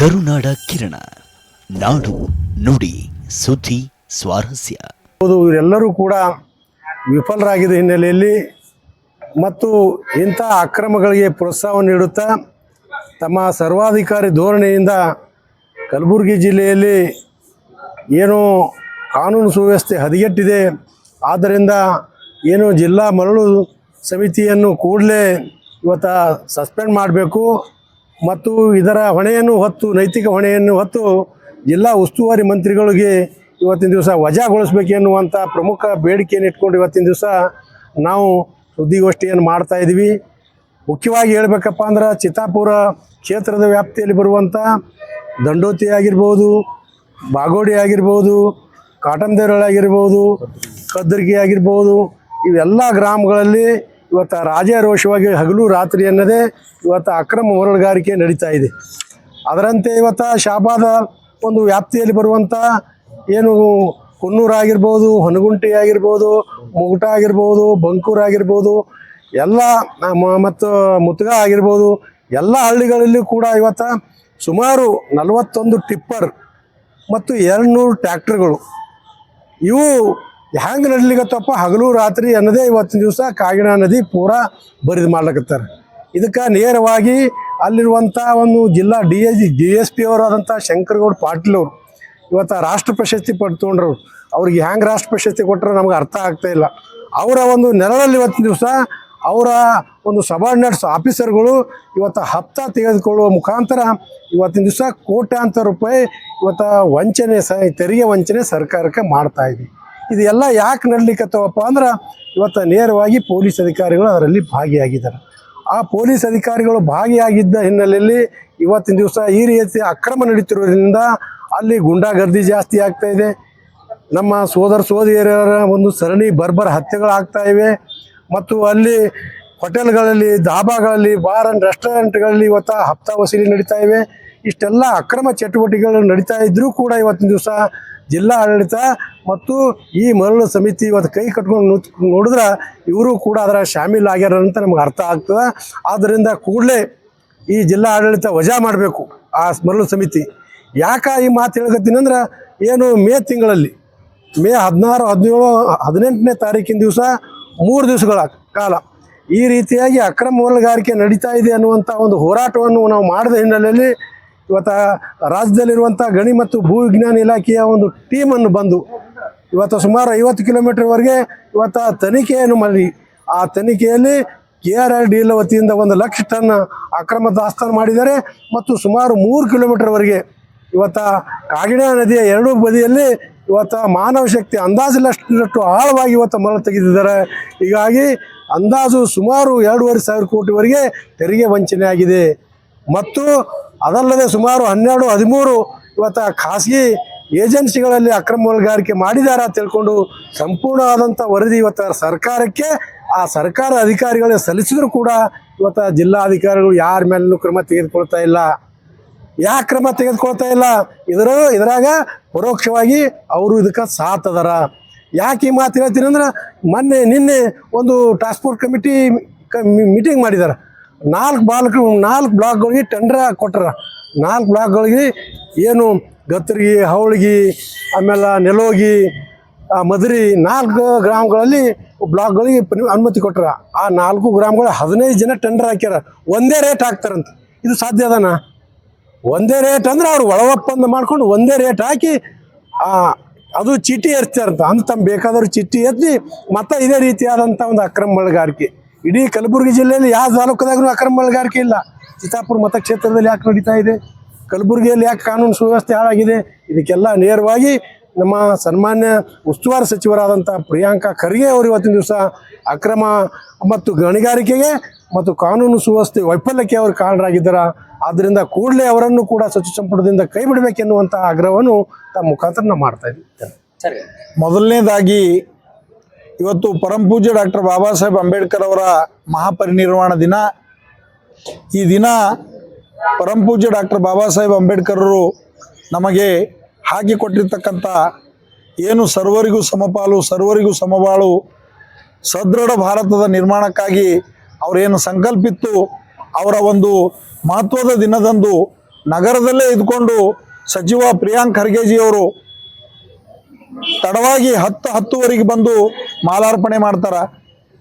ಕರುನಾಡ ಕಿರಣ. ನಾಡು ನುಡಿ ಸುದ್ದಿ ಸ್ವಾರಸ್ಯ. ಹೌದು, ಇವರೆಲ್ಲರೂ ಕೂಡ ವಿಫಲರಾಗಿದ್ದ ಹಿನ್ನೆಲೆಯಲ್ಲಿ ಮತ್ತು ಇಂಥ ಅಕ್ರಮಗಳಿಗೆ ಪ್ರೋತ್ಸಾಹ ನೀಡುತ್ತಾ ತಮ್ಮ ಸರ್ವಾಧಿಕಾರಿ ಧೋರಣೆಯಿಂದ ಕಲಬುರಗಿ ಜಿಲ್ಲೆಯಲ್ಲಿ ಏನು ಕಾನೂನು ಸುವ್ಯವಸ್ಥೆ ಹದಿಗೆಟ್ಟಿದೆ. ಆದ್ದರಿಂದ ಏನು ಜಿಲ್ಲಾ ಮರಳು ಸಮಿತಿಯನ್ನು ಕೂಡಲೇ ಇವತ್ತು ಸಸ್ಪೆಂಡ್ ಮಾಡಬೇಕು. ಮತ್ತು ಇದರ ಹೊಣೆಯನ್ನು ಹೊತ್ತು, ನೈತಿಕ ಹೊಣೆಯನ್ನು ಹೊತ್ತು ಜಿಲ್ಲಾ ಉಸ್ತುವಾರಿ ಮಂತ್ರಿಗಳಿಗೆ ಇವತ್ತಿನ ದಿವಸ ವಜಾಗೊಳಿಸ್ಬೇಕು ಎನ್ನುವಂಥ ಪ್ರಮುಖ ಬೇಡಿಕೆಯನ್ನು ಇಟ್ಕೊಂಡು ಇವತ್ತಿನ ದಿವಸ ನಾವು ಸುದ್ದಿಗೋಷ್ಠಿಯನ್ನು ಮಾಡ್ತಾ ಇದ್ದೀವಿ. ಮುಖ್ಯವಾಗಿ ಹೇಳಬೇಕಪ್ಪ ಅಂದ್ರೆ ಚಿತ್ತಾಪುರ ಕ್ಷೇತ್ರದ ವ್ಯಾಪ್ತಿಯಲ್ಲಿ ಬರುವಂಥ ದಂಡೋತಿ ಆಗಿರ್ಬೋದು ಬಾಗೋಡಿ ಆಗಿರ್ಬೋದು ಕಾಟನ್ದೇರಳ ಆಗಿರ್ಬೋದು ಕದ್ದರ್ಗಿ ಆಗಿರ್ಬೋದು, ಇವೆಲ್ಲ ಗ್ರಾಮಗಳಲ್ಲಿ ಇವತ್ತು ರಾಜಾರೋಷವಾಗಿ ಹಗಲು ರಾತ್ರಿ ಅನ್ನೋದೇ ಇವತ್ತು ಅಕ್ರಮ ಹೋರಾಡಗಾರಿಕೆ ನಡೀತಾ ಇದೆ. ಅದರಂತೆ ಇವತ್ತು ಶಾಬಾದ ಒಂದು ವ್ಯಾಪ್ತಿಯಲ್ಲಿ ಬರುವಂಥ ಏನು ಕುನ್ನೂರು ಆಗಿರ್ಬೋದು, ಹೊನಗುಂಟಿ ಆಗಿರ್ಬೋದು, ಮುಗುಟ ಆಗಿರ್ಬೋದು, ಬಂಕೂರು ಆಗಿರ್ಬೋದು, ಎಲ್ಲ ಮತ್ತು ಮುತ್ಗ ಆಗಿರ್ಬೋದು, ಎಲ್ಲ ಹಳ್ಳಿಗಳಲ್ಲಿ ಕೂಡ ಇವತ್ತು ಸುಮಾರು ನಲವತ್ತೊಂದು ಟಿಪ್ಪರ್ ಮತ್ತು ಎರಡು ನೂರು ಟ್ಯಾಕ್ಟ್ರ್ಗಳು ಇವು ಹ್ಯಾಂಗೆ ನಡ್ಲಿಕತ್ತಪ್ಪ ಹಗಲು ರಾತ್ರಿ ಅನ್ನೋದೇ ಇವತ್ತಿನ ದಿವಸ ಕಾಗಿಣ ನದಿ ಪೂರಾ ಬರಿದು ಮಾಡ್ಲಕತ್ತಾರೆ. ಇದಕ್ಕೆ ನೇರವಾಗಿ ಅಲ್ಲಿರುವಂಥ ಒಂದು ಜಿಲ್ಲಾ D S D S P ಅವರಾದಂಥ Shankaragouda Patil ಅವರು, ಇವತ್ತು ರಾಷ್ಟ್ರ ಪ್ರಶಸ್ತಿ ಪಡ್ಕೊಂಡ್ರು. ಅವ್ರಿಗೆ ಹ್ಯಾಂಗೆ ರಾಷ್ಟ್ರ ಪ್ರಶಸ್ತಿ ಕೊಟ್ಟರೆ ನಮ್ಗೆ ಅರ್ಥ ಆಗ್ತಾ ಇಲ್ಲ. ಅವರ ಒಂದು ನೆರಳಲ್ಲಿ ಇವತ್ತಿನ ದಿವಸ ಅವರ ಒಂದು ಸಬಾರ್ಡಿನೇಟ್ಸ್ ಆಫೀಸರ್ಗಳು ಇವತ್ತು ಹಪ್ತ ತೆಗೆದುಕೊಳ್ಳುವ ಮುಖಾಂತರ ಇವತ್ತಿನ ದಿವಸ ಕೋಟ್ಯಾಂತರ ರೂಪಾಯಿ ಇವತ್ತು ವಂಚನೆ ಸ ತೆರಿಗೆ ವಂಚನೆ ಸರ್ಕಾರಕ್ಕೆ ಮಾಡ್ತಾ ಇದೆ ಇದೆಲ್ಲ ಯಾಕೆ ನಡ್ಲಿಕ್ಕತ್ತವಪ್ಪ ಅಂದ್ರೆ ಇವತ್ತು ನೇರವಾಗಿ ಪೊಲೀಸ್ ಅಧಿಕಾರಿಗಳು ಅದರಲ್ಲಿ ಭಾಗಿಯಾಗಿದ್ದಾರೆ. ಆ ಪೊಲೀಸ್ ಅಧಿಕಾರಿಗಳು ಭಾಗಿಯಾಗಿದ್ದ ಹಿನ್ನೆಲೆಯಲ್ಲಿ ಇವತ್ತಿನ ದಿವಸ ಈ ರೀತಿ ಅಕ್ರಮ ನಡೀತಿರೋದ್ರಿಂದ ಅಲ್ಲಿ ಗುಂಡಾಗರ್ದಿ ಜಾಸ್ತಿ ಆಗ್ತಾ ಇದೆ. ನಮ್ಮ ಸೋದರ ಸೋದರಿಯರ ಒಂದು ಸರಣಿ ಬರ್ಬರ್ ಹತ್ಯೆಗಳಾಗ್ತಾ ಇವೆ. ಮತ್ತು ಅಲ್ಲಿ ಹೋಟೆಲ್ಗಳಲ್ಲಿ ಧಾಬಾಗಳಲ್ಲಿ ಬಾರ್ ಅಂಡ್ ರೆಸ್ಟೋರೆಂಟ್ಗಳಲ್ಲಿ ಇವತ್ತು ಹಪ್ತಾ ವಸೂಲಿ ನಡೀತಾ ಇವೆ. ಇಷ್ಟೆಲ್ಲ ಅಕ್ರಮ ಚಟುವಟಿಕೆಗಳು ನಡೀತಾ ಇದ್ದರೂ ಕೂಡ ಇವತ್ತಿನ ದಿವಸ ಜಿಲ್ಲಾ ಆಡಳಿತ ಮತ್ತು ಈ ಮರಳು ಸಮಿತಿ ಇವತ್ತು ಕೈ ಕಟ್ಕೊಂಡು ನೋಡಿದ್ರೆ ಇವರು ಕೂಡ ಅದರ ಶಾಮೀಲ್ ಆಗ್ಯಾರ ಅಂತ ನಮ್ಗೆ ಅರ್ಥ ಆಗ್ತದೆ. ಆದ್ದರಿಂದ ಕೂಡಲೇ ಈ ಜಿಲ್ಲಾ ಆಡಳಿತ ವಜಾ ಮಾಡಬೇಕು ಆ ಮರಳು ಸಮಿತಿ. ಯಾಕೆ ಈ ಮಾತು ಹೇಳ್ಕತ್ತೀನಿ ಅಂದ್ರೆ ಏನು ಮೇ ತಿಂಗಳಲ್ಲಿ, ಮೇ ಹದಿನಾರು, ಹದಿನೇಳು, ಹದಿನೆಂಟನೇ ತಾರೀಕಿನ ದಿವಸ ಮೂರು ದಿವಸಗಳ ಕಾಲ ಈ ರೀತಿಯಾಗಿ ಅಕ್ರಮ ಮರಳುಗಾರಿಕೆ ನಡೀತಾ ಇದೆ ಅನ್ನುವಂಥ ಒಂದು ಹೋರಾಟವನ್ನು ನಾವು ಮಾಡಿದ ಹಿನ್ನೆಲೆಯಲ್ಲಿ ಇವತ್ತು ರಾಜ್ಯದಲ್ಲಿರುವಂಥ ಗಣಿ ಮತ್ತು ಭೂ ವಿಜ್ಞಾನ ಇಲಾಖೆಯ ಒಂದು ಟೀಮನ್ನು ಬಂದು ಇವತ್ತು ಸುಮಾರು ಐವತ್ತು ಕಿಲೋಮೀಟರ್ವರೆಗೆ ಇವತ್ತು ತನಿಖೆಯನ್ನು ಮಾಡಿ. ಆ ತನಿಖೆಯಲ್ಲಿ K R R D L ವತಿಯಿಂದ ಒಂದು ಲಕ್ಷ ಟನ್ ಅಕ್ರಮ ದಾಸ್ತಾನು ಮಾಡಿದ್ದಾರೆ. ಮತ್ತು ಸುಮಾರು ಮೂರು ಕಿಲೋಮೀಟರ್ವರೆಗೆ ಇವತ್ತು ಕಾಗಿಣೆ ನದಿಯ ಎರಡೂ ಬದಿಯಲ್ಲಿ ಇವತ್ತು ಮಾನವ ಶಕ್ತಿ ಅಂದಾಜಿನಷ್ಟು ಆಳವಾಗಿ ಇವತ್ತು ಮರಳು ತೆಗೆದಿದ್ದಾರೆ. ಹೀಗಾಗಿ ಅಂದಾಜು ಸುಮಾರು ಎರಡೂವರೆ ಸಾವಿರ ಕೋಟಿವರೆಗೆ ತೆರಿಗೆ ವಂಚನೆ ಆಗಿದೆ. ಮತ್ತು ಅದಲ್ಲದೆ ಸುಮಾರು ಹನ್ನೆರಡು ಹದಿಮೂರು ಇವತ್ತು ಖಾಸಗಿ ಏಜೆನ್ಸಿಗಳಲ್ಲಿ ಅಕ್ರಮ ಹೊಣೆಗಾರಿಕೆ ಮಾಡಿದಾರ ತಿಳ್ಕೊಂಡು ಸಂಪೂರ್ಣ ಸಂಪೂರ್ಣವಾದಂಥ ವರದಿ ಇವತ್ತು ಸರ್ಕಾರಕ್ಕೆ, ಆ ಸರ್ಕಾರ ಅಧಿಕಾರಿಗಳಿಗೆ ಸಲ್ಲಿಸಿದ್ರು ಕೂಡ ಇವತ್ತು ಜಿಲ್ಲಾಧಿಕಾರಿಗಳು ಯಾರ ಮೇಲೂ ಕ್ರಮ ತೆಗೆದುಕೊಳ್ತಾ ಇಲ್ಲ. ಯಾಕೆ ಕ್ರಮ ತೆಗೆದುಕೊಳ್ತಾ ಇಲ್ಲ? ಇದರ, ಇದರಾಗ ಪರೋಕ್ಷವಾಗಿ ಅವರು ಇದಕ್ಕೆ ಸಾಥ್ ಅದಾರ ಯಾಕೆ ಈ ಮಾತು ಹೇಳ್ತೀನಿ ಅಂದ್ರೆ, ಮೊನ್ನೆ, ನಿನ್ನೆ ಒಂದು ಟ್ರಾನ್ಸ್ಪೋರ್ಟ್ ಕಮಿಟಿ ಮೀಟಿಂಗ್ ಮಾಡಿದ್ದಾರೆ ನಾಲ್ಕು ಬಾಲ್ಕ್, ನಾಲ್ಕು ಬ್ಲಾಕ್ಗಳಿಗೆ ಟೆಂಡರ್ ಕೊಟ್ಟರ ನಾಲ್ಕು ಬ್ಲಾಕ್ಗಳಿಗೆ ಏನು ಗತ್ತರ್ಗಿ, ಹೌಳಗಿ, ಆಮೇಲೆ ನೆಲೋಗಿ ಮದರಿ ನಾಲ್ಕು ಗ್ರಾಮಗಳಲ್ಲಿ ಬ್ಲಾಕ್ಗಳಿಗೆ ಅನುಮತಿ ಕೊಟ್ಟರು ಆ ನಾಲ್ಕು ಗ್ರಾಮಗಳು ಹದಿನೈದು ಜನ ಟೆಂಡರ್ ಹಾಕ್ಯಾರ. ಒಂದೇ ರೇಟ್ ಹಾಕ್ತಾರಂತ. ಇದು ಸಾಧ್ಯ ಅದನಾ? ಒಂದೇ ರೇಟ್ ಅಂದ್ರೆ ಅವ್ರು ಒಳ ಒಪ್ಪಂದ ಮಾಡ್ಕೊಂಡು ಒಂದೇ ರೇಟ್ ಹಾಕಿ ಅದು ಚೀಟಿ ಎರ್ತಾರಂತ ಅಂದ್ರೆ ತಮ್ಮ ಬೇಕಾದವ್ರು ಚಿಟ್ಟಿ ಎತ್ತಿ, ಮತ್ತೆ ಇದೇ ರೀತಿಯಾದಂಥ ಒಂದು ಅಕ್ರಮ ಮಳೆಗಾರಿಕೆ. ಇಡೀ ಕಲಬುರಗಿ ಜಿಲ್ಲೆಯಲ್ಲಿ ಯಾವ ತಾಲೂಕದಾಗೂ ಅಕ್ರಮ ಮಳೆಗಾರಿಕೆ ಇಲ್ಲ. ಚಿತ್ತಾಪುರ ಮತಕ್ಷೇತ್ರದಲ್ಲಿ ಯಾಕೆ ನಡೀತಾ ಇದೆ? ಕಲಬುರಗಿಯಲ್ಲಿ ಯಾಕೆ ಕಾನೂನು ಸುವ್ಯವಸ್ಥೆ ಹಾಳಾಗಿದೆ? ಇದಕ್ಕೆಲ್ಲ ನೇರವಾಗಿ ನಮ್ಮ ಸನ್ಮಾನ್ಯ ಉಸ್ತುವಾರಿ ಸಚಿವರಾದಂಥ ಪ್ರಿಯಾಂಕಾ ಖರ್ಗೆ ಅವರು ಇವತ್ತಿನ ದಿವಸ ಅಕ್ರಮ ಮತ್ತು ಗಣಿಗಾರಿಕೆಗೆ ಮತ್ತು ಕಾನೂನು ಸುವ್ಯವಸ್ಥೆ ವೈಫಲ್ಯಕ್ಕೆ ಅವರು ಕಾರಣರಾಗಿದ್ದಾರೆ? ಆದ್ದರಿಂದ ಕೂಡಲೇ ಅವರನ್ನು ಕೂಡ ಸಚಿವ ಸಂಪುಟದಿಂದ ಕೈ ಬಿಡಬೇಕೆನ್ನುವಂಥ ಆಗ್ರಹವನ್ನು ತಮ್ಮ ಮುಖಾಂತರ ನಾವು ಮಾಡ್ತಾ ಇದ್ದೀವಿ. ಮೊದಲನೇದಾಗಿ ಇವತ್ತು ಪರಮಪೂಜ್ಯ ಡಾಕ್ಟರ್ ಬಾಬಾ ಸಾಹೇಬ್ ಅಂಬೇಡ್ಕರ್ ಅವರ ಮಹಾಪರಿನಿರ್ವಾಣ ದಿನ. ಈ ದಿನ ಪರಮಪೂಜ್ಯ ಡಾಕ್ಟರ್ ಬಾಬಾ ಸಾಹೇಬ್ ಅಂಬೇಡ್ಕರರು ನಮಗೆ ಹಾಕಿಕೊಟ್ಟಿರ್ತಕ್ಕಂಥ ಏನು ಸರ್ವರಿಗೂ ಸಮಪಾಲು, ಸರ್ವರಿಗೂ ಸಮಬಾಳು, ಸದೃಢ ಭಾರತದ ನಿರ್ಮಾಣಕ್ಕಾಗಿ ಅವರೇನು ಸಂಕಲ್ಪಿತ್ತು, ಅವರ ಒಂದು ಮಹತ್ವದ ದಿನದಂದು ನಗರದಲ್ಲೇ ಇದ್ಕೊಂಡು ಸಚಿವ ಪ್ರಿಯಾಂಕ್ ಖರ್ಗೆಜಿಯವರು ತಡವಾಗಿ ಹತ್ತು ಹತ್ತುವರೆಗೆ ಬಂದು ಮಾಲಾರ್ಪಣೆ ಮಾಡ್ತಾರ.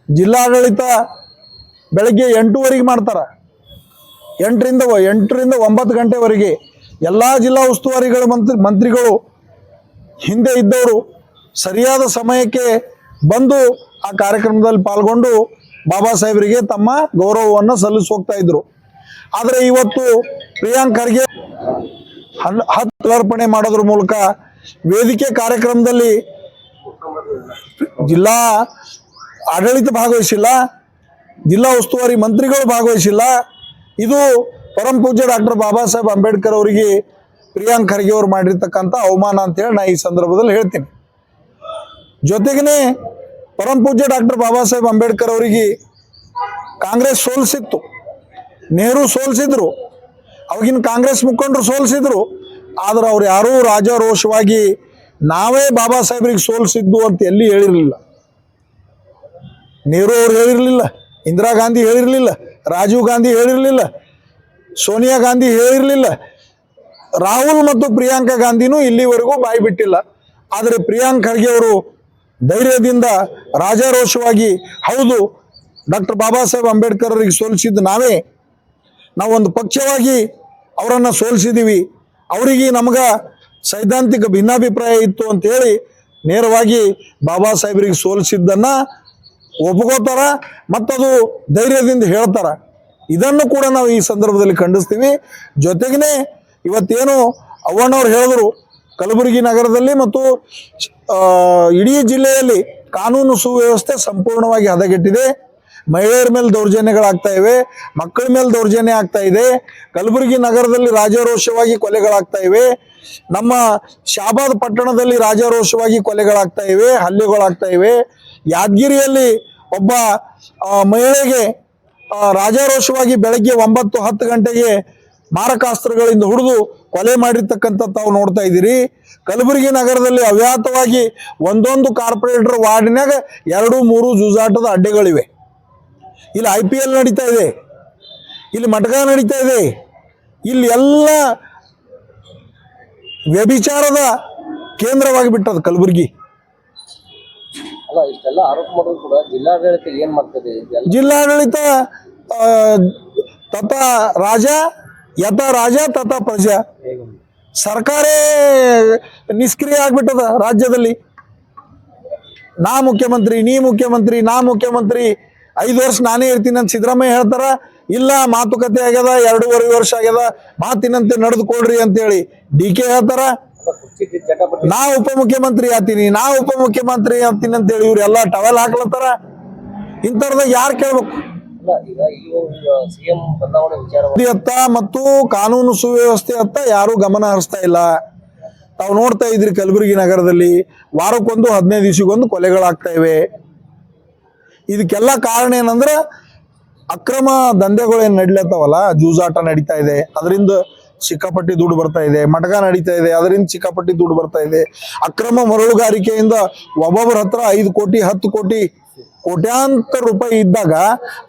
ಜಿಲ್ಲಾಡಳಿತ ಬೆಳಗ್ಗೆ ಎಂಟೂವರೆಗೆ ಮಾಡ್ತಾರ. ಎಂಟರಿಂದ ಎಂಟರಿಂದ ಒಂಬತ್ತು ಗಂಟೆವರೆಗೆ ಎಲ್ಲ ಜಿಲ್ಲಾ ಉಸ್ತುವಾರಿಗಳ, ಮಂತ್ರಿ, ಮಂತ್ರಿಗಳು ಹಿಂದೆ ಇದ್ದವರು ಸರಿಯಾದ ಸಮಯಕ್ಕೆ ಬಂದು ಆ ಕಾರ್ಯಕ್ರಮದಲ್ಲಿ ಪಾಲ್ಗೊಂಡು ಬಾಬಾ ಸಾಹೇಬರಿಗೆ ತಮ್ಮ ಗೌರವವನ್ನು ಸಲ್ಲಿಸೋಗ್ತಾ ಇದ್ರು. ಆದರೆ ಇವತ್ತು ಪ್ರಿಯಾಂಕ್ ಖರ್ಗೆ ಹತ್ತು ಮಾಡೋದ್ರ ಮೂಲಕ ವೇದಿಕೆ ಕಾರ್ಯಕ್ರಮದಲ್ಲಿ ಜಿಲ್ಲಾ ಆಡಳಿತ ಭಾಗವಹಿಸಿಲ್ಲ, ಜಿಲ್ಲಾ ಉಸ್ತುವಾರಿ ಮಂತ್ರಿಗಳು ಭಾಗವಹಿಸಿಲ್ಲ ಇದು ಪರಂ ಪೂಜ್ಯ ಡಾಕ್ಟರ್ ಬಾಬಾ ಸಾಹೇಬ್ ಅಂಬೇಡ್ಕರ್ ಅವರಿಗೆ ಪ್ರಿಯಾಂಕ್ ಖರ್ಗೆ ಅವರು ಮಾಡಿರ್ತಕ್ಕಂಥ ಅವಮಾನ ಅಂತೇಳಿ ನಾ ಈ ಸಂದರ್ಭದಲ್ಲಿ ಹೇಳ್ತೀನಿ. ಜೊತೆಗೇ ಪರಂ ಪೂಜ್ಯ ಡಾಕ್ಟರ್ ಬಾಬಾ ಸಾಹೇಬ್ ಅಂಬೇಡ್ಕರ್ ಅವರಿಗೆ ಕಾಂಗ್ರೆಸ್ ಸೋಲಿಸಿತ್ತು. ನೆಹರು ಸೋಲಿಸಿದ್ರು. ಅವಾಗಿನ ಕಾಂಗ್ರೆಸ್ ಮುಖಂಡರು ಸೋಲಿಸಿದ್ರು. ಆದ್ರೆ ಅವ್ರು ಯಾರೂ ರಾಜಾರೋಷವಾಗಿ ನಾವೇ ಬಾಬಾ ಸಾಹೇಬ್ರಿಗೆ ಸೋಲಿಸಿದ್ದು ಅಂತ ಎಲ್ಲಿ ಹೇಳಿರಲಿಲ್ಲ. ನೆಹರು ಅವ್ರು ಹೇಳಿರಲಿಲ್ಲ. ಇಂದಿರಾ ಗಾಂಧಿ ಹೇಳಿರಲಿಲ್ಲ. ರಾಜೀವ್ ಗಾಂಧಿ ಹೇಳಿರಲಿಲ್ಲ, ಸೋನಿಯಾ ಗಾಂಧಿ ಹೇಳಿರಲಿಲ್ಲ, ರಾಹುಲ್ ಮತ್ತು ಪ್ರಿಯಾಂಕಾ ಗಾಂಧಿನೂ ಇಲ್ಲಿವರೆಗೂ ಬಾಯಿ ಬಿಟ್ಟಿಲ್ಲ. ಆದರೆ ಪ್ರಿಯಾಂಕ್ ಖರ್ಗೆ ಅವರು ಧೈರ್ಯದಿಂದ ರಾಜಾರೋಷವಾಗಿ, ಹೌದು, ಡಾಕ್ಟರ್ ಬಾಬಾ ಸಾಹೇಬ್ ಅಂಬೇಡ್ಕರ್ ಅವರಿಗೆ ಸೋಲಿಸಿದ್ದು ನಾವೇ, ನಾವೊಂದು ಪಕ್ಷವಾಗಿ ಅವರನ್ನು ಸೋಲಿಸಿದ್ದೀವಿ ಅವರಿಗೆ ನಮಗ ಸೈದ್ಧಾಂತಿಕ ಭಿನ್ನಾಭಿಪ್ರಾಯ ಇತ್ತು ಅಂತೇಳಿ ನೇರವಾಗಿ ಬಾಬಾ ಸಾಹೇಬರಿಗೆ ಸೋಲಿಸಿದ್ದನ್ನು ಒಪ್ಕೋತಾರ ಮತ್ತದು ಧೈರ್ಯದಿಂದ ಹೇಳ್ತಾರ. ಇದನ್ನು ಕೂಡ ನಾವು ಈ ಸಂದರ್ಭದಲ್ಲಿ ಖಂಡಿಸ್ತೀವಿ. ಜೊತೆಗೇ ಇವತ್ತೇನು ಅವ್ವಣ್ಣವ್ರು ಹೇಳಿದ್ರು, ಕಲಬುರಗಿ ನಗರದಲ್ಲಿ ಮತ್ತು ಇಡೀ ಜಿಲ್ಲೆಯಲ್ಲಿ ಕಾನೂನು ಸುವ್ಯವಸ್ಥೆ ಸಂಪೂರ್ಣವಾಗಿ ಹದಗೆಟ್ಟಿದೆ. ಮಹಿಳೆಯರ ಮೇಲೆ ದೌರ್ಜನ್ಯಗಳಾಗ್ತಾ ಇವೆ, ಮಕ್ಕಳ ಮೇಲೆ ದೌರ್ಜನ್ಯ ಆಗ್ತಾ ಇದೆ, ಕಲಬುರಗಿ ನಗರದಲ್ಲಿ ರಾಜಾರೋಷವಾಗಿ ಕೊಲೆಗಳಾಗ್ತಾ ಇವೆ, ನಮ್ಮ ಶಾಬಾದ್ ಪಟ್ಟಣದಲ್ಲಿ ರಾಜಾರೋಷವಾಗಿ ಕೊಲೆಗಳಾಗ್ತಾ ಇವೆ, ಹಲ್ಲೆಗಳಾಗ್ತಾ ಇವೆ. ಯಾದಗಿರಿಯಲ್ಲಿ ಒಬ್ಬ ಮಹಿಳೆಗೆ ರಾಜಾರೋಷವಾಗಿ ಬೆಳಗ್ಗೆ ಒಂಬತ್ತು ಹತ್ತು ಗಂಟೆಗೆ ಮಾರಕಾಸ್ತ್ರಗಳಿಂದ ಹುಡಿದು ಕೊಲೆ ಮಾಡಿರ್ತಕ್ಕಂಥ ತಾವು ನೋಡ್ತಾ ಇದ್ದೀರಿ. ಕಲಬುರಗಿ ನಗರದಲ್ಲಿ ಅವ್ಯಾತವಾಗಿ ಒಂದೊಂದು ಕಾರ್ಪೊರೇಟರ್ ವಾರ್ಡಿನಾಗ ಎರಡು ಮೂರು ಜೂಜಾಟದ ಅಡ್ಡೆಗಳಿವೆ. ಇಲ್ಲಿ ಐ ಪಿ ಎಲ್ ನಡೀತಾ ಇದೆ. ಇಲ್ಲಿ ಮಟಕ ನಡೀತಾ ಇದೆ. ಇಲ್ಲಿ ಎಲ್ಲ ವ್ಯಭಿಚಾರದ ಕೇಂದ್ರವಾಗಿ ಬಿಟ್ಟದ ಕಲಬುರಗಿ. ಜಿಲ್ಲಾಡಳಿತ ತಥ ರಾಜ ಯಥ ರಾಜ ತಥ ಪ್ರಜಾ. ಸರ್ಕಾರೇ ನಿಷ್ಕ್ರಿಯ ಆಗ್ಬಿಟ್ಟದ ರಾಜ್ಯದಲ್ಲಿ. ನಾ ಮುಖ್ಯಮಂತ್ರಿ ನೀ ಮುಖ್ಯಮಂತ್ರಿ ನಾ ಮುಖ್ಯಮಂತ್ರಿ ಐದು ವರ್ಷ ನಾನೇ ಇರ್ತೀನಿ ಅಂತ ಸಿದ್ದರಾಮಯ್ಯ ಹೇಳ್ತಾರ ಇಲ್ಲ ಮಾತುಕತೆ ಆಗ್ಯದ ಎರಡೂವರೆ ವರ್ಷ ಆಗ್ಯದ ಮಾತಿನಂತೆ ನಡೆದುಕೊಳ್ರಿ ಅಂತೇಳಿ ಡಿ ಕೆ ಹೇಳ್ತಾರ. ನಾ ಉಪಮುಖ್ಯಮಂತ್ರಿ ಆತೀನಿ ನಾ ಉಪಮುಖ್ಯಮಂತ್ರಿ ಆತೀನಿ ಅಂತೇಳಿ ಇವ್ರೆಲ್ಲ ಟವೆಲ್ ಹಾಕ್ಲತ್ತಾರ. ಇಂಥವ್ರದಾಗ ಯಾರು ಕೇಳ್ಬೇಕು? ಅತ್ತ ಮತ್ತು ಕಾನೂನು ಸುವ್ಯವಸ್ಥೆ ಅತ್ತ ಯಾರು ಗಮನ ಹರಿಸ್ತಾ ಇಲ್ಲ. ತಾವು ನೋಡ್ತಾ ಇದ್ರಿ ಕಲಬುರಗಿ ನಗರದಲ್ಲಿ ವಾರಕ್ಕೊಂದು ಹದಿನೈದು ದಿವಸಕ್ಕೊಂದು ಕೊಲೆಗಳಾಗ್ತಾ ಇವೆ. ಇದಕ್ಕೆಲ್ಲ ಕಾರಣ ಏನಂದ್ರೆ ಅಕ್ರಮ ದಂಧೆಗಳು ಏನು ನಡಿಲತ್ತಾವಲ್ಲ? ಜೂಜಾಟ ನಡೀತಾ ಇದೆ. ಅದರಿಂದ ಸಿಕ್ಕಾಪಟ್ಟಿ ದುಡ್ಡು ಬರ್ತಾ ಇದೆ. ಮಟಕ ನಡೀತಾ ಇದೆ. ಅದರಿಂದ ಸಿಕ್ಕಾಪಟ್ಟಿ ದುಡ್ಡು ಬರ್ತಾ ಇದೆ. ಅಕ್ರಮ ಮರಳುಗಾರಿಕೆಯಿಂದ ಒಬ್ಬೊಬ್ಬರ ಹತ್ರ ಐದು ಕೋಟಿ, ಹತ್ತು ಕೋಟಿ, ಕೋಟ್ಯಾಂತರ ರೂಪಾಯಿ ಇದ್ದಾಗ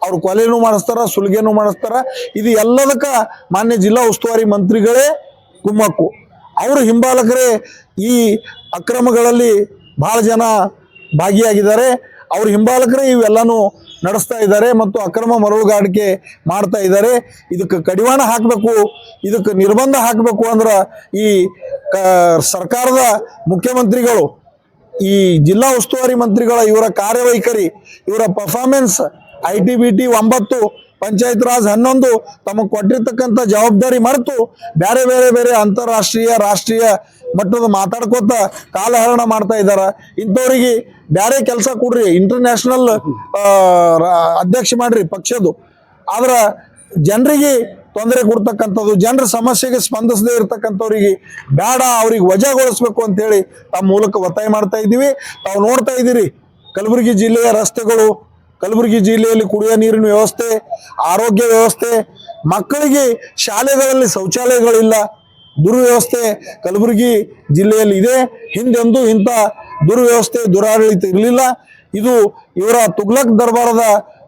ಅವ್ರು ಕೊಲೆನೂ ಮಾಡಿಸ್ತಾರ, ಸುಲಿಗೆನೂ ಮಾಡಿಸ್ತಾರ. ಇದು ಎಲ್ಲದಕ್ಕ ಮಾನ್ಯ ಜಿಲ್ಲಾ ಉಸ್ತುವಾರಿ ಮಂತ್ರಿಗಳೇ ಕುಮ್ಮಕ್ಕು ಅವರು ಹಿಂಬಾಲಕರೇ ಈ ಅಕ್ರಮಗಳಲ್ಲಿ ಬಹಳ ಜನ ಭಾಗಿಯಾಗಿದ್ದಾರೆ. ಅವ್ರ ಹಿಂಬಾಲಕರೇ ಇವೆಲ್ಲನೂ ನಡೆಸ್ತಾ ಇದ್ದಾರೆ ಮತ್ತು ಅಕ್ರಮ ಮರಳುಗಾರಿಕೆ ಮಾಡ್ತಾ ಇದ್ದಾರೆ. ಇದಕ್ಕೆ ಕಡಿವಾಣ ಹಾಕಬೇಕು, ಇದಕ್ಕೆ ನಿರ್ಬಂಧ ಹಾಕಬೇಕು ಅಂದ್ರೆ ಈ ಕ, ಸರ್ಕಾರದ ಮುಖ್ಯಮಂತ್ರಿಗಳು, ಈ ಜಿಲ್ಲಾ ಉಸ್ತುವಾರಿ ಮಂತ್ರಿಗಳ ಇವರ ಕಾರ್ಯವೈಖರಿ, ಇವರ performance I T B T ಒಂಬತ್ತು, ಪಂಚಾಯತ್ ರಾಜ್ ಹನ್ನೊಂದು, ತಮಗೆ ಕೊಟ್ಟಿರ್ತಕ್ಕಂಥ ಜವಾಬ್ದಾರಿ ಮರೆತು ಬೇರೆ ಬೇರೆ ಬೇರೆ ಅಂತಾರಾಷ್ಟ್ರೀಯ, ರಾಷ್ಟ್ರೀಯ ಮಟ್ಟದ ಮಾತಾಡ್ಕೋತ ಕಾಲಹರಣ ಮಾಡ್ತಾ ಇದ್ದಾರೆ. ಇಂಥವ್ರಿಗೆ ಬೇರೆ ಕೆಲಸ ಕೊಡ್ರಿ ಇಂಟರ್ನ್ಯಾಷನಲ್ ಅಧ್ಯಕ್ಷ ಮಾಡ್ರಿ ಪಕ್ಷದು ಆದ್ರೆ ಜನರಿಗೆ ತೊಂದರೆ ಕೊಡ್ತಕ್ಕಂಥದ್ದು, ಜನರ ಸಮಸ್ಯೆಗೆ ಸ್ಪಂದಿಸದೇ ಇರತಕ್ಕಂಥವ್ರಿಗೆ ಬೇಡ ಅವ್ರಿಗೆ ವಜಾಗೊಳಿಸ್ಬೇಕು ಅಂತೇಳಿ ತಮ್ಮ ಮೂಲಕ ಒತ್ತಾಯ ಮಾಡ್ತಾ ಇದ್ದೀವಿ. ತಾವು ನೋಡ್ತಾ ಇದ್ದೀರಿ, ಕಲಬುರಗಿ ಜಿಲ್ಲೆಯ ರಸ್ತೆಗಳು, ಕಲಬುರಗಿ ಜಿಲ್ಲೆಯಲ್ಲಿ ಕುಡಿಯುವ ನೀರಿನ ವ್ಯವಸ್ಥೆ, ಆರೋಗ್ಯ ವ್ಯವಸ್ಥೆ, ಮಕ್ಕಳಿಗೆ ಶಾಲೆಗಳಲ್ಲಿ ಶೌಚಾಲಯಗಳಿಲ್ಲ. ದುರ್ವ್ಯವಸ್ಥೆ ಕಲಬುರಗಿ ಜಿಲ್ಲೆಯಲ್ಲಿ ಇದೆ. ಹಿಂದೆಂದೂ ಇಂಥ ದುರ್ವ್ಯವಸ್ಥೆ ದುರಾಡಳಿತ ಇರಲಿಲ್ಲ. ಇದು ಇವರ ತುಗ್ಲಕ್ ದರ್ಬಾರದ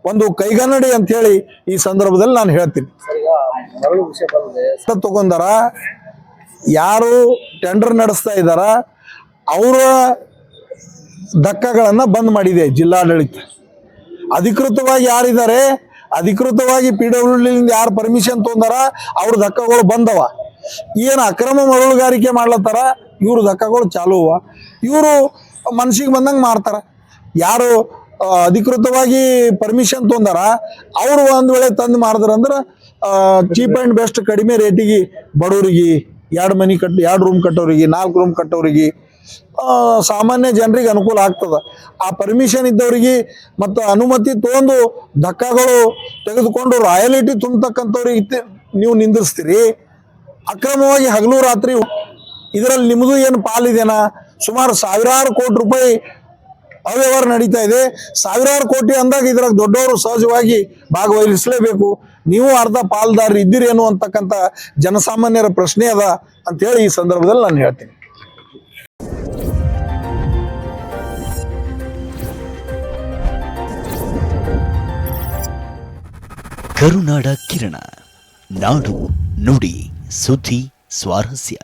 ಒಂದು ಕೈಗನ್ನಡಿ ಅಂತ ಹೇಳಿ ಈ ಸಂದರ್ಭದಲ್ಲಿ ನಾನು ಹೇಳ್ತೀನಿ. ತಗೊಂಡಾರ, ಯಾರು ಟೆಂಡರ್ ನಡೆಸ್ತಾ ಇದ್ದಾರ, ಅವರ ದಕ್ಕಗಳನ್ನು ಬಂದ್ ಮಾಡಿದೆ ಜಿಲ್ಲಾಡಳಿತ. ಅಧಿಕೃತವಾಗಿ ಯಾರಿದ್ದಾರೆ, ಅಧಿಕೃತವಾಗಿ ಪಿ ಡಬ್ಲ್ಯೂ ಯಾರು ಪರ್ಮಿಷನ್ ತೊಗೊಂಡಾರ ಅವ್ರ ದಕ್ಕಗಳು ಬಂದವ. ಏನು ಅಕ್ರಮ ಮರಳುಗಾರಿಕೆ ಮಾಡ್ಲತ್ತಾರ ಇವ್ರ ದಕ್ಕಗಳು ಚಾಲು ಅವ. ಇವರು ಮನ್ಸಿಗೆ ಬಂದಂಗೆ ಮಾಡ್ತಾರ. ಯಾರು ಅಧಿಕೃತವಾಗಿ ಪರ್ಮಿಷನ್ ತೊಂದಾರ, ಅವರು ಒಂದು ವೇಳೆ ತಂದು ಮಾಡಿದ್ರಂದ್ರೆ ಚೀಪ್ ಆ್ಯಂಡ್ ಬೆಸ್ಟ್ ಕಡಿಮೆ ರೇಟಿಗೆ ಬಡವರಿಗೆ, ಎರಡು ಮನೆ ಕಟ್, ಎರಡು ರೂಮ್ ಕಟ್ಟೋರಿಗೆ ನಾಲ್ಕು ರೂಮ್ ಕಟ್ಟೋರಿಗೆ ಸಾಮಾನ್ಯ ಜನರಿಗೆ ಅನುಕೂಲ ಆಗ್ತದ. ಆ ಪರ್ಮಿಷನ್ ಇದ್ದವರಿಗೆ ಮತ್ತು ಅನುಮತಿ ತೊಗೊಂಡು ಧಕ್ಕಗಳು ತೆಗೆದುಕೊಂಡು ರಾಯಲಿಟಿ ತುಂಬತಕ್ಕಂಥವ್ರಿಗೆ ನೀವು ನಿಂದಿರ್ಸ್ತೀರಿ. ಅಕ್ರಮವಾಗಿ ಹಗಲು ರಾತ್ರಿ ಇದರಲ್ಲಿ ನಿಮ್ಮದು ಏನು ಪಾಲಿದೆನಾ? ಸುಮಾರು ಸಾವಿರಾರು ಕೋಟಿ ರೂಪಾಯಿ ಅವ್ಯವಹಾರ ನಡೀತಾ ಇದೆ. ಸಾವಿರಾರು ಕೋಟಿ ಅಂದಾಗ ಇದ್ರಾಗ ದೊಡ್ಡವರು ಸಹಜವಾಗಿ ಭಾಗವಹಿಸಲೇಬೇಕು. ನೀವು ಅರ್ಧ ಪಾಲ್ದಾರ ಇದ್ದೀರೇನು ಅಂತಕ್ಕಂಥ ಜನಸಾಮಾನ್ಯರ ಪ್ರಶ್ನೆ ಅದ ಅಂತೇಳಿ ಈ ಸಂದರ್ಭದಲ್ಲಿ ನಾನು ಹೇಳ್ತೀನಿ. ಕರುನಾಡ ಕಿರಣ, ನಾಡು ನುಡಿ. ಸುದ್ದಿ ಸ್ವಾರಸ್ಯ